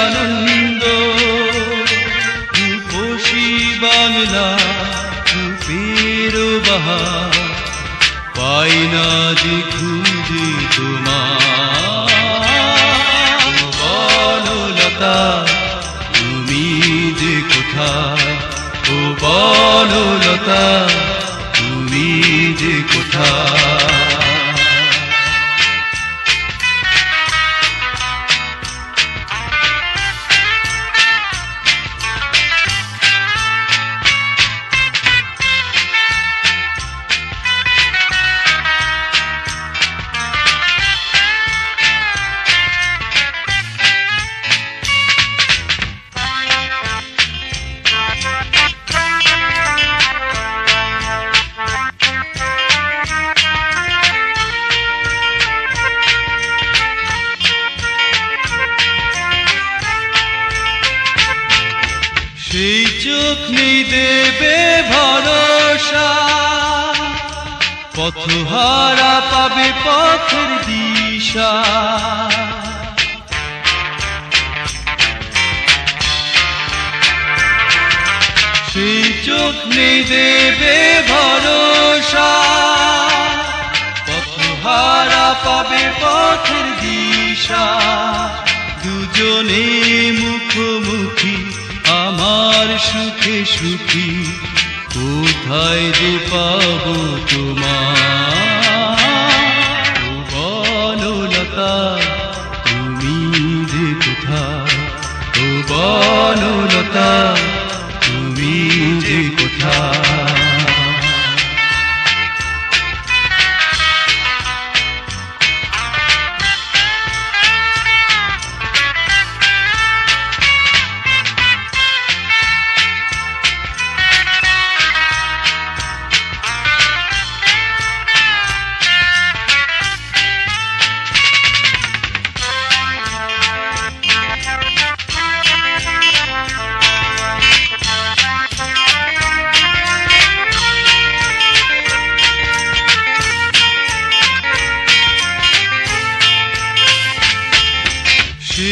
আনন্দ। রূপসী বাংলা, রূপের বাহার। পাই না যে খুঁজে তোমার। বনলতা, তুমি যে কোথায়? ও বনলতা, তুমি যে কোথায়? সেই দেবে ভরসা। পথহারা পাবে পথের দিশা। সেই চোখ দেবে ভরসা। পথহারা পাবে পথের দিশা। দুজনে মুখোমুখি আমার সুখে সুখী কোথায় যে পাব তোমার বনলতা তুমি যে কোথায়? ও বনলতা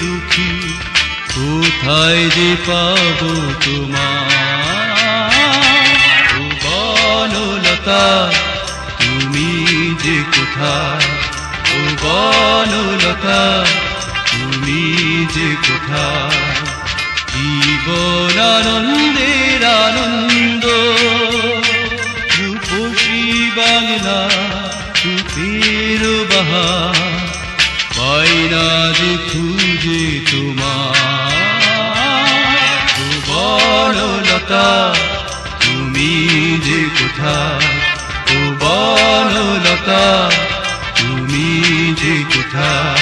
দুঃখে, কোথায় যে পাবো তোমার বনলতা, তুমি যে কোথায়? ও বনলতা, তুমি যে কোথায়? জীবন আনন্দের আনন্দ, রূপসী বাংলা, রূপের বাহার পাইনা যে খুঁজে তোমার লতা তুমি যে কোথা বনলতা তুমি যে কোথায়?